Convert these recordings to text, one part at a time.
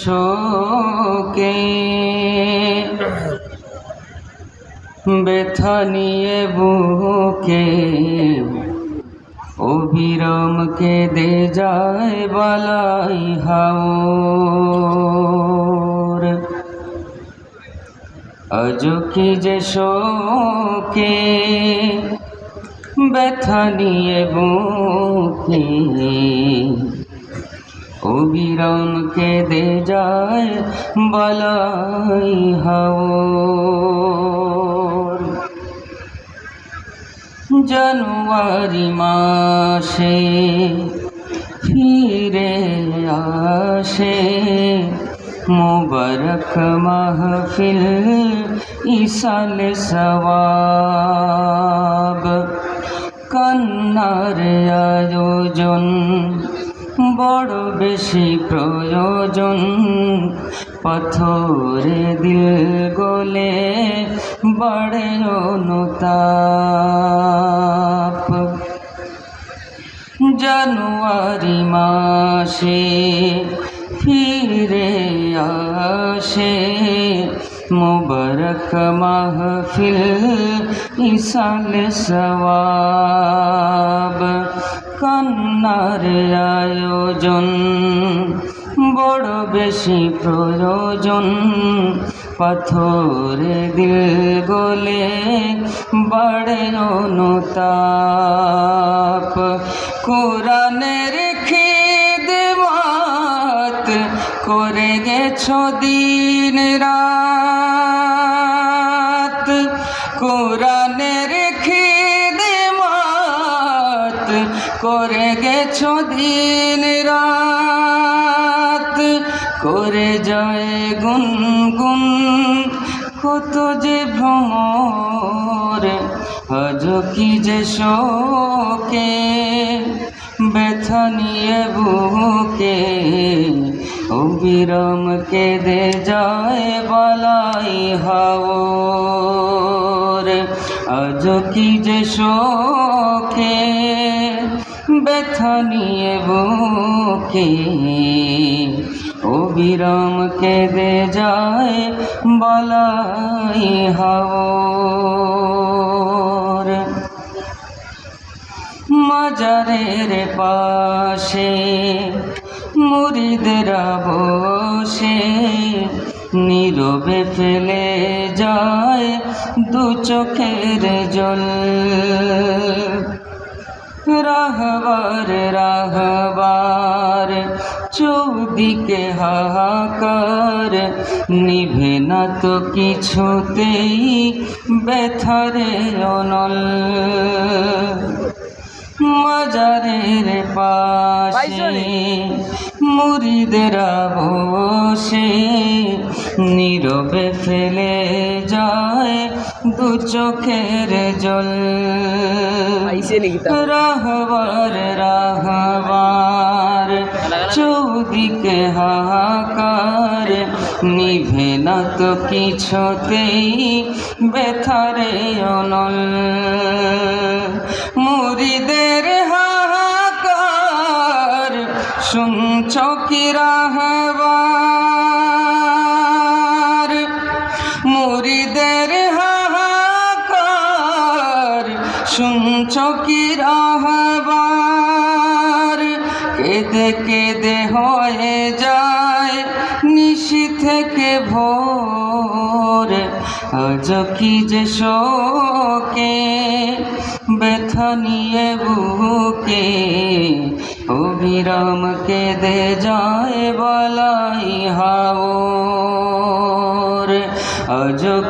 শোকে ব্যথা নিয়ে বুকে অবিরাম কেঁদে যায় বালাই হাওর। আজ যে শোকে ব্যথা নিয়ে বুকে অবিরাম কেঁদে যায় বালাই হাওর। জানুয়ারি মাসে ফিরে আসে মুবারক মাহফিল ইসাল সওয়াব। কান্নার আয়োজন বড় বেশি প্রয়োজন। পাথরে দিল গলে বাড়ে অনুতাপ। জানুয়ারি মাসে ফিরে আসে মুবারক মাহফিল ইসাল সওয়াব। কান্নার আয়োজন, বড় বেশি প্রয়োজন। পাথরে দিল গলে বাড়ে অনুতাপ। কোরআনের খিদমাত করে গেছ দিন রাত খিদমাত করে গেছ দিন রাত করে যায় গুনগুন, কত যে ভ্রমর, আজ কি যে শোকে, ব্যথা নিয়ে বুকে, অবিরাম কেঁদে যায় বালাই হাওর। আজ কি যে শোকে ব্যথা নিয়ে বুকে অবিরাম কেঁদে যায় বালাই হাওর। মাজারের পাশে মুরিদরা বসে নীরবে ফেলে যায় দু চোখের জল। রাহবার রাহবার চৌদিকে হাহাকার। নিভে না তো কিছুতেই ব্যথারে অনল। মাজারের পাশে মুরিদেরা বসে নীরবে ফেলে যায় দু চোখের জল। রাহবার রাহবার চৌদিকে হাহাকার। নিভে না তো কিছুতেই ব্যথারে অনল। মুরিদের হাহাকার শুনছ কি রাহবার? মুরিদের হাহাকার। শুনছ কি রাহবার? কেঁদে কেঁদে হয়ে যায় নিশি থেকে ভোর। আজ কি যে শোকে ব্যথা নিয়ে বুকে। অবিরাম কেঁদে যায় বলাই আজ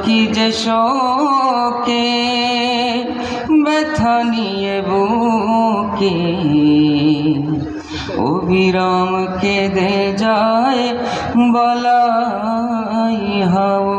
কি যে শোকে ব্যথা নিয়ে বুকে। অবিরাম কেঁদে যায় বলাই হাওর